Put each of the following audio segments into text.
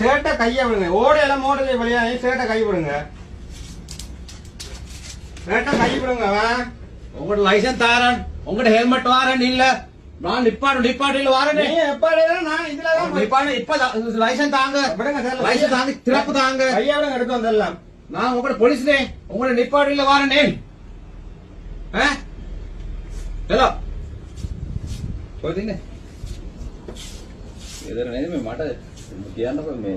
சேட்டை கையை விடுங்க. ஓடையில மோடலை வழியாகி சேட்டை கை விடுங்க. சேட்டை கை விடுங்க உங்களோட லைசன்ஸ் தாரன். உங்களோட ஹெல்மெட் வாரன் இல்ல. நான் நிப்பாடு நிப்பாடு இல்ல வாரன். நான் இதுல நிப்பாடு இப்ப லைசன்ஸ் தாங்க. விடுங்க லைசன்ஸ் தாங்க திறப்பு தாங்க. கையா விடுங்க எடுத்து வந்துடலாம் நான் உங்களோட போலீஸ்னே உங்களோட நிப்பாடு இல்ல வாரனே. ஏ ஹலோ போதுங்க මෙතන මේ මට කියන්න මේ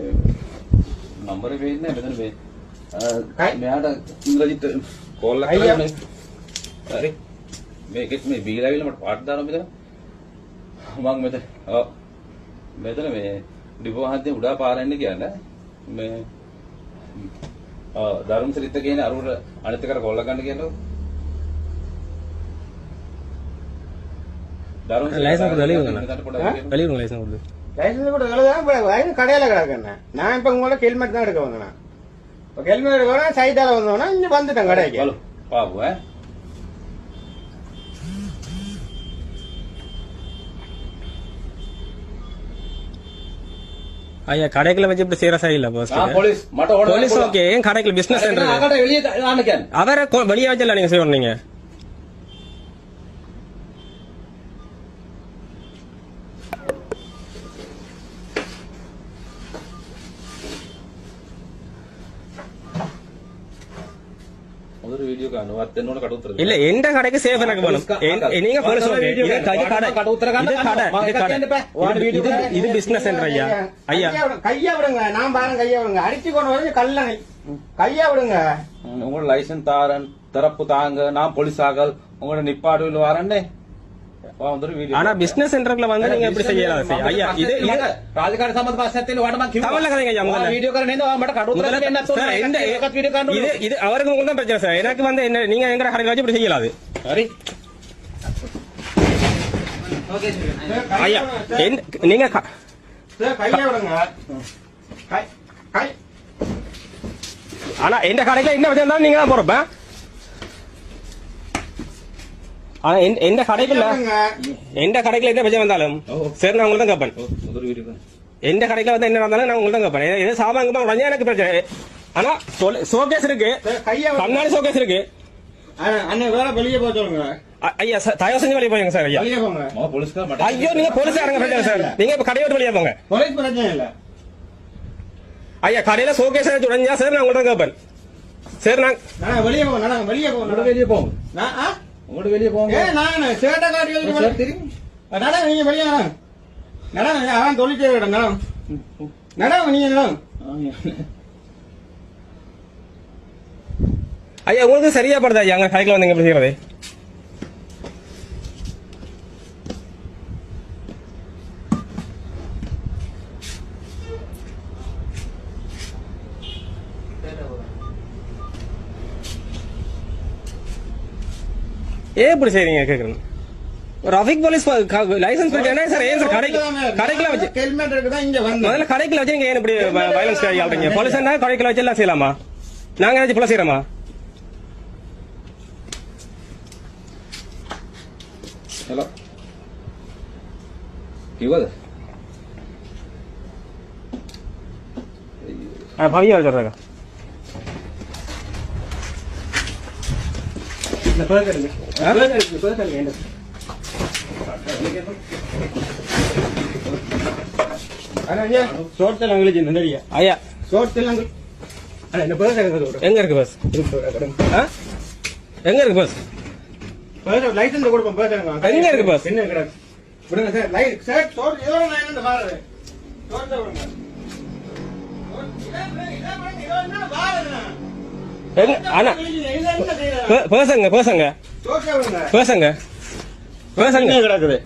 නම්බරේ වෙන්නේ මෙතන මේ මෙයාට ඉන්ද්‍රජිත් කෝල් එකක් කරන්නේ. හරි. මේකෙත් මේ බීලා ඇවිල්ලා මට පාට දානවා මෙතන. මම මෙතන ඔව් මෙතන මේ ඩිපෝහන්තේ උඩා පාරන්න කියන්න මේ ධර්ම සිරිත කියන අරුවට අනිත් එකට කොල්ල ගන්න කියනවා. ධර්ම සිරිත ලයිසන් කරලා ලියවන්න. ලයිසන් කරලා லைசன்ஸ் கூட கிடக்குது கடையில் கிடக்குண்ணே நான் இப்போ உங்களோட ஹெல்மெட் தான் எடுக்க வந்தேண்ணா இப்போ ஹெல்மெட் எடுக்கணும் சைதால வந்தோன்னா இங்கே வந்துட்டேன் கடைக்கு. பாபு ஐயா கடைக்குள்ள வச்சு இப்படி சீரியஸா இல்ல போலீஸ் போலீஸ் ஓகே ஏன் கடைக்குள்ள பிசினஸ் சென்டர் அவரை வெளியே வச்சல நீங்க செய்வீங்க வீடியோ ගන්නවා අත්දැන්න ඕන කට උතර இல்ல எந்த கடைக்கு சேவ் எனக்கு வேணும் நீங்க போன சொல்லுங்க இது கடை கடை කට උතර ගන්න இது கடை இது கடை வாட வீடியோ இது இது பிசினஸ் சென்டர் ஐயா ஐயா கையா விடுங்க நான் பாருங்க கையா விடுங்க அடிச்சு கொண்டு வரது கல்லணை கையா விடுங்க உங்களோட லைசன்ஸ் தாரன் தரப்பு தாங்க நான் போலீஸ் ஆகல் உங்களோட நிப்பாடுவில் வரேன்னே ஆனா பிசினஸ் சென்டர்ல வந்து நீங்க எப்படி செய்யலாம்? ஐயா இது என்ன எனக்கு வந்து நீங்க எங்க கடையில் வச்சு இப்படி செய்யலாது நீங்க ஆனா எந்த கடையில என்ன வச்சிருந்தாலும் நீங்க தான் போறப்ப. ஆனா எந்த- எந்த கடைக்குள்ள. எந்த கடைக்குல என்ன பிரச்சனை வந்தாலும் சரி நான் உங்களுக்கு தான் கேட்பேன் எந்த கடைக்குல வந்து என்ன வந்தாலும் நான் உங்களுக்கு தான் கேட்பேன் எது சாமான் உடனே எனக்கு பிரச்சனை. ஆனா ஷோகேஸ் இருக்கு. கண்ணாடி ஷோகேஸ் இருக்கு. அண்ணா, அண்ணா வேற வெளியே போக சொல்லுங்க. ஐயா சார், தயவு செஞ்சு வெளியே போங்க சார் ஐயா. வெளியே போங்க. போலீஸ்கார மட்ட ஐயோ நீங்க போலீஸ்காரங்க பிரச்சனை சார். நீங்க இப்ப கடையை விட்டு வெளியே போங்க. போலீஸ் பிரச்சனை இல்ல. ஐயா கடையில ஷோகேஸ் உடஞ்சா சார் நான் உங்களுக்கு தான் கேட்பேன் சரி நான் வெளியே போங்க நான் வெளியே போங்க வெளியே போங்க? உங்களோட வெளியே போங்க. நான் சேட்டை காட்டி சார் தெரியும். நட நீங்க வெளியே நட நட அவன் தொழிற்சே நட. நட நீங்க நட ஐயா உங்களுக்கு சரியா படுதா ஐயா? அங்க கடைக்குள்ள வந்து எப்படி செய்யறது ஏன் இப்படி செய்றீங்க கேக்குறேன் டிராஃபிக் போலீஸ் லைசென்ஸ் என்ன சார் ஏன் சார் கடைக்கு கடைக்குல வச்சு ஹெல்மெட் இருக்குதா இங்க வந்து முதல்ல கடைக்குல வச்சு நீங்க ஏன் இப்படி வயலன்ஸ் ஆள்றீங்க போலீஸ் என்ன? கடைக்குல வச்சு எல்லாம் செய்யலாமா? நாங்க ஏதாச்சும் போல செய்யறோமா? ஹலோ இவாது பவியா சொல்றாங்க எங்க இருக்கு? பஸ் ஆ? எங்க இருக்கு பஸ் லைசன்ஸ் கொடுப்போம் எங்க? இருக்கு boss? என்ன கிடக்கு விடுங்க சார் லைட் சார் சோர் இதோட நான் என்ன பாருங்க சோர்த்த விடுங்க. எங்க அண்ணா. பேசுங்க பேசுங்க. பேசுங்க. பேசுங்க. கிடக்குது?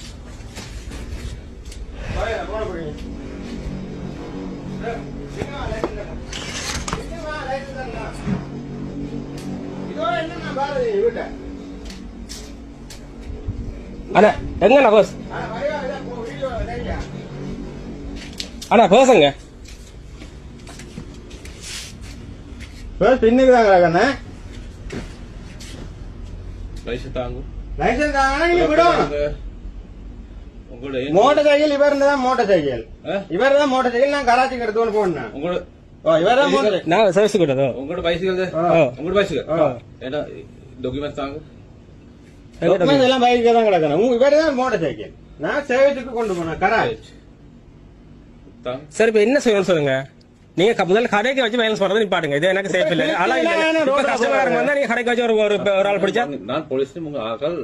அண்ணா எங்கண்ணா பஸ் அண்ணா பேசுங்க. பின்னுக்கு தான் கிடக்குண்ணே லைசன்ஸ் தாங்க லைசன்ஸ் ஆனா நீங்க விடும் உங்களோட மோட்டார் சைக்கிள் இவர் தான் மோட்டார் சைக்கிள்? இவர் தான் மோட்டார் சைக்கிள் நான் கராச்சிக்கு எடுத்துன்னு போனேன் உங்களோட ஓ இவர் தான் மோட்டார் நான் சர்வீஸ் கூட்டதோ உங்களோட பைசிக்கல் உங்களோட பைசிக்கல் ஆ. ஏன்னா டாக்குமெண்ட்ஸ் தாங்க டாக்குமெண்ட் எல்லாம் பைக்கு தான் கிடக்கணும். இவர் தான் மோட்டார் சைக்கிள். நான் சேவத்துக்கு கொண்டு போனேன் கராச்சி சார். இப்ப என்ன செய்யணும் சொல்லுங்க? நீங்க முதல்ல கடைக்கு வச்சு வயலன்ஸ் பண்றது நிப்பாட்டுங்க இது எனக்கு சேஃப் இல்ல. ஆனா இல்ல இப்ப கஸ்டமர் வந்தா நீங்க கடைக்கு வச்சு ஒரு ஒரு ஆள் பிடிச்சா நான் போலீஸ் உங்க ஆக்கள்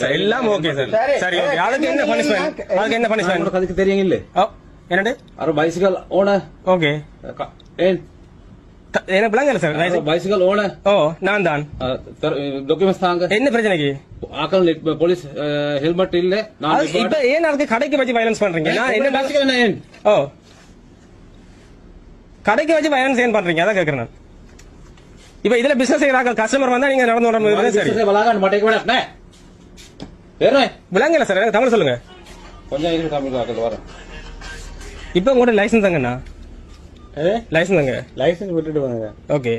சார், எல்லாம் ஓகே சார். சரி. ஓகே அதுக்கு என்ன பனிஷ்மெண்ட் அதுக்கு என்ன பனிஷ்மெண்ட் அதுக்கு தெரியுங்கில்லே ஓ என்னண்டு அரை பைசிக்கல் ஓனர் ஓகே ஏன்? எனக்கு விளங்கல சார் பைசிக்கல் ஓனர் ஓ நான் தான். டாக்குமெண்ட்ஸ் தாங்க. என்ன பிரச்சனைக்கு? ஆக்கள் போலீஸ் ஹெல்மெட் இல்ல. நான் இப்ப ஏன் அதுக்கு கடைக்கு வச்சு வயலன்ஸ் பண்றீங்க? நான் என்ன பைசிக்கல் என்ன ஓ. கடைக்கு வச்சு வயலன்ஸ் ஏன் பண்றீங்க அதான் கேக்குறேன் இப்ப இதுல பிசினஸ் செய்யறாங்க கஸ்டமர் வந்தா நீங்க நடந்து வர சரி. விளங்கல சார் எனக்கு தமிழ் சொல்லுங்க. கொஞ்சம் இருக்கு தமிழ் ஆக்கள் வரேன் இப்ப உங்களோட லைசன்ஸ் தாங்கண்ணா லைசன்ஸ் தாங்க. லைசன்ஸ் விட்டுட்டு வாங்க. ஓகே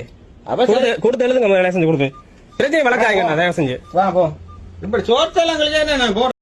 அப்ப கொடுத்து எழுதுங்க லைசன்ஸ் கொடுத்து. பிரச்சனை வழக்காங்க தயவு செஞ்சு. வா போ. இப்படி நான் போடுறேன்